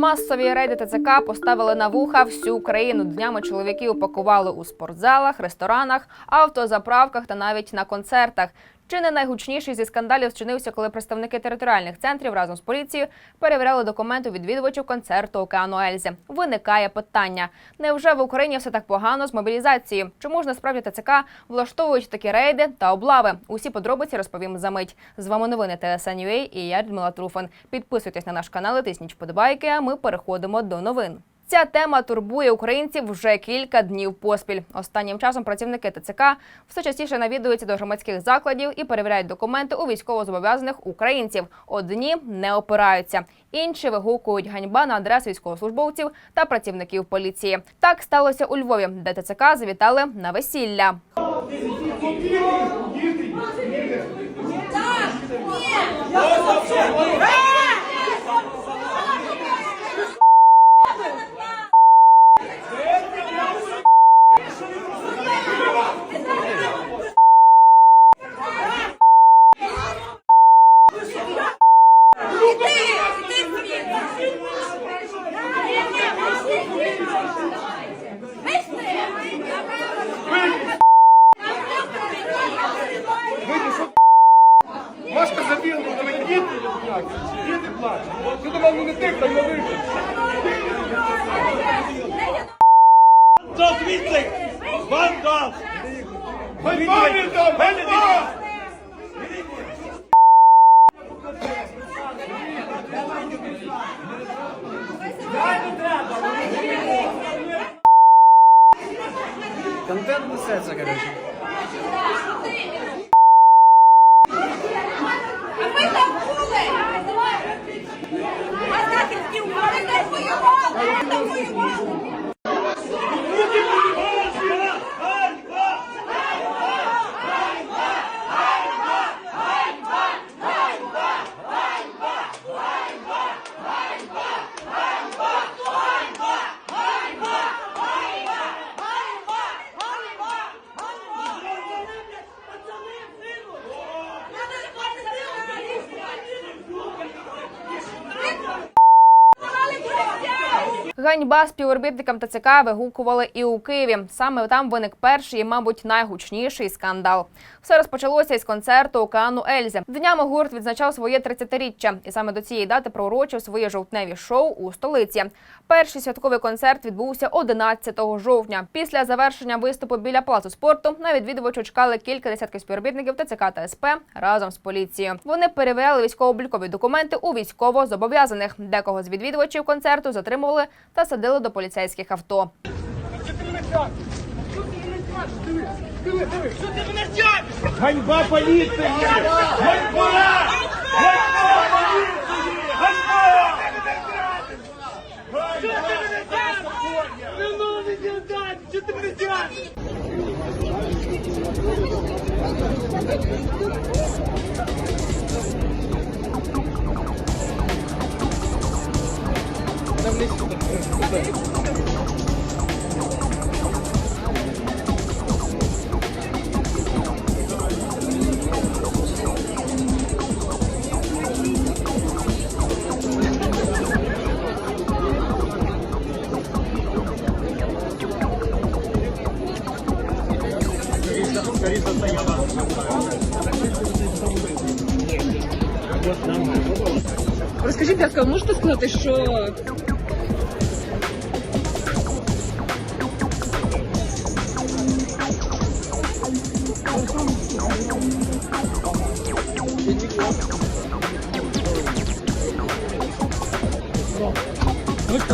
Масові рейди ТЦК поставили на вуха всю країну. Днями чоловіки упакували у спортзалах, ресторанах, автозаправках та навіть на концертах. Чи не найгучніший зі скандалів зчинився, коли представники територіальних центрів разом з поліцією перевіряли документи відвідувачів концерту Океану Ельзи. Виникає питання: невже в Україні все так погано з мобілізацією? Чому ж насправді ТЦК влаштовують такі рейди та облави? Усі подробиці розповім за мить. З вами новини ТСН.UA і я Людмила Труфан. Підписуйтесь на наш канал, і тисніть вподобайки. А ми переходимо до новин. Ця тема турбує українців вже кілька днів поспіль. Останнім часом працівники ТЦК все частіше навідуються до громадських закладів і перевіряють документи у військовозобов'язаних українців. Одні не опираються, інші вигукують ганьба на адресу військовослужбовців та працівників поліції. Так сталося у Львові, де ТЦК завітали на весілля. Машка забила, ну ви діти, як? Діти плачуть. Ти думав, ну не тих, там не вийде. Що звідси? Вандал! Ганьба віддам, ганьба! Контент несеться, коротше. А ми там були! А захисті ми там воювали! Ми там воювали! Ганьба співробітникам ТЦК вигукували і у Києві. Саме там виник перший мабуть, найгучніший скандал. Все розпочалося із концерту Океану Ельзи. Днями гурт відзначав своє 30-річчя, і саме до цієї дати проурочив своє жовтневі шоу у столиці. Перший святковий концерт відбувся 11 жовтня. Після завершення виступу біля палацу спорту на відвідувачу чекали кілька десятків співробітників ТЦК та СП разом з поліцією. Вони перевіряли військово-облікові документи у військово-зобов'язаних. Декого з відвідувачів концерту затримували та садили до поліцейських авто. Ганьба поліції! Ганьба Розкажіть, будь ласка, можете сказати, що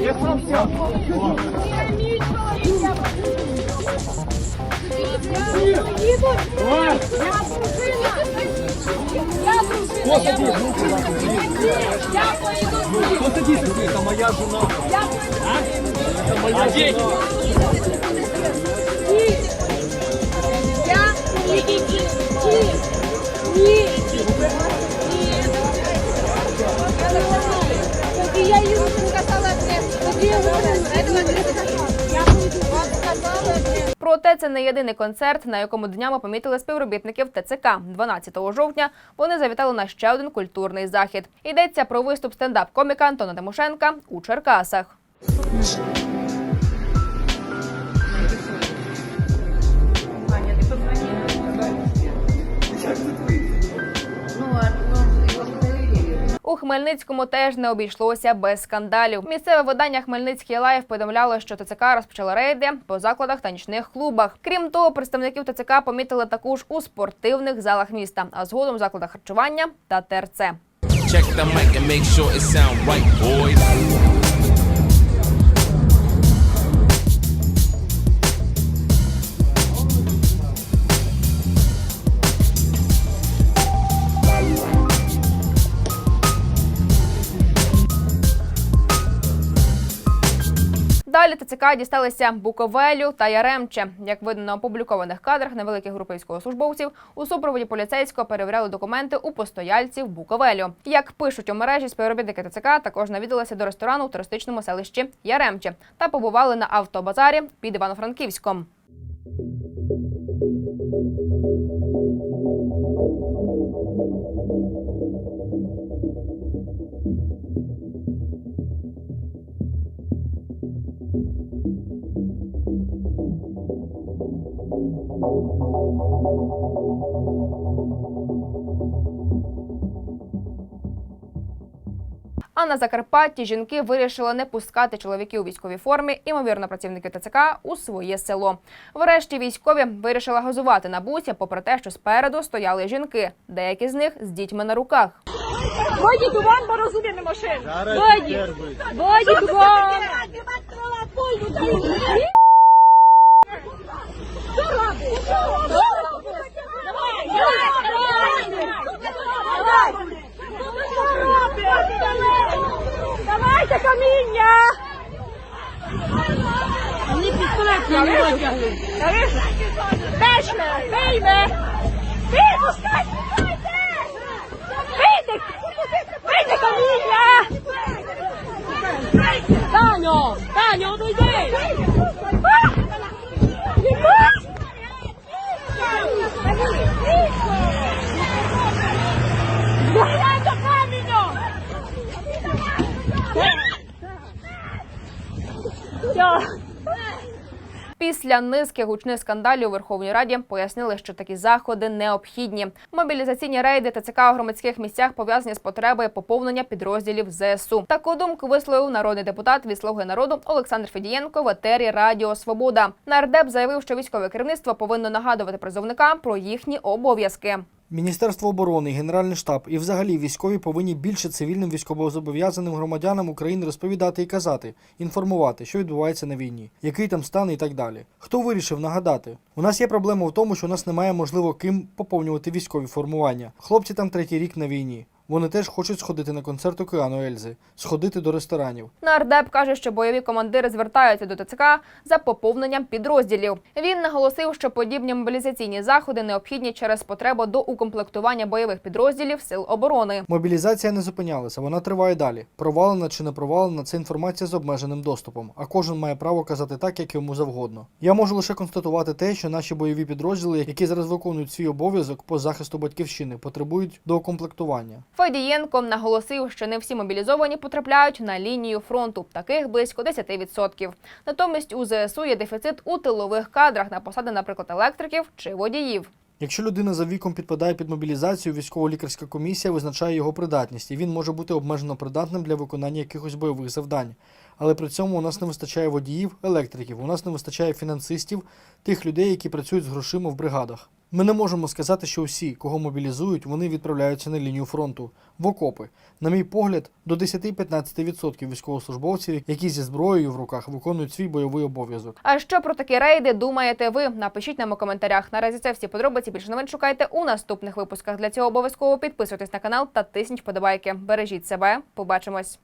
Я ні, ні, ні, ні, ні. Проте це не єдиний концерт, на якому днями помітили співробітників ТЦК. 12 жовтня вони завітали на ще один культурний захід. Йдеться про виступ стендап коміка Антона Тимошенка у Черкасах. Хмельницькому теж не обійшлося без скандалів. Місцеве видання Хмельницький лайф повідомляло, що ТЦК розпочало рейди по закладах та нічних клубах. Крім того, представників ТЦК помітили також у спортивних залах міста, а згодом закладах харчування та ТРЦ. Далі ТЦК дісталися Буковелю та Яремче. Як видно на опублікованих кадрах, невеликих групи військовослужбовців у супроводі поліцейського перевіряли документи у постояльців Буковелю. Як пишуть у мережі, співробітники ТЦК також навідалися до ресторану у туристичному селищі Яремче та побували на автобазарі під Івано-Франківськом. А на Закарпатті жінки вирішили не пускати чоловіків у військовій формі, імовірно, працівники ТЦК у своє село. Врешті військові вирішили газувати на бусі, попри те, що спереду стояли жінки, деякі з них з дітьми на руках. Вийдіть у ван, бо розуміємо машину. Вийдіть. Вийдіть у Давайте каміння. Мені пістолет не витягли. Пешне, вийме. Випускай! Вийди! Вийди каміння! Таню! Таню, одійди! Все. Після низки гучних скандалів у Верховній Раді пояснили, що такі заходи необхідні. Мобілізаційні рейди ТЦК у громадських місцях пов'язані з потребою поповнення підрозділів ЗСУ. Таку думку висловив народний депутат від Слуги народу Олександр Федієнко в етері Радіо Свобода. Нардеп заявив, що військове керівництво повинно нагадувати призовникам про їхні обов'язки. Міністерство оборони, Генеральний штаб і взагалі військові повинні більше цивільним військовозобов'язаним громадянам України розповідати і казати, інформувати, що відбувається на війні, який там стан і так далі. Хто вирішив нагадати? У нас є проблема в тому, що у нас немає можливо ким поповнювати військові формування. Хлопці там третій рік на війні. Вони теж хочуть сходити на концерт океану Ельзи, сходити до ресторанів. Нардеп каже, що бойові командири звертаються до ТЦК за поповненням підрозділів. Він наголосив, що подібні мобілізаційні заходи необхідні через потребу до укомплектування бойових підрозділів сил оборони. Мобілізація не зупинялася, вона триває далі. Провалена чи не провалена це інформація з обмеженим доступом, а кожен має право казати так, як йому завгодно. Я можу лише констатувати те, що наші бойові підрозділи, які зараз виконують свій обов'язок по захисту батьківщини, потребують доукомплектування. Федієнко наголосив, що не всі мобілізовані потрапляють на лінію фронту, таких близько 10%. Натомість у ЗСУ є дефіцит у тилових кадрах на посади, наприклад, електриків чи водіїв. Якщо людина за віком підпадає під мобілізацію, військово-лікарська комісія визначає його придатність, і він може бути обмежено придатним для виконання якихось бойових завдань. Але при цьому у нас не вистачає водіїв, електриків, у нас не вистачає фінансистів, тих людей, які працюють з грошима в бригадах. Ми не можемо сказати, що усі, кого мобілізують, вони відправляються на лінію фронту в окопи. На мій погляд, до 10-15% військовослужбовців, які зі зброєю в руках виконують свій бойовий обов'язок. А що про такі рейди думаєте ви? Напишіть нам у коментарях. Наразі це всі подробиці. Більше новин шукайте у наступних випусках. Для цього обов'язково підписуйтесь на канал та тисніть вподобайки. Бережіть себе. Побачимось.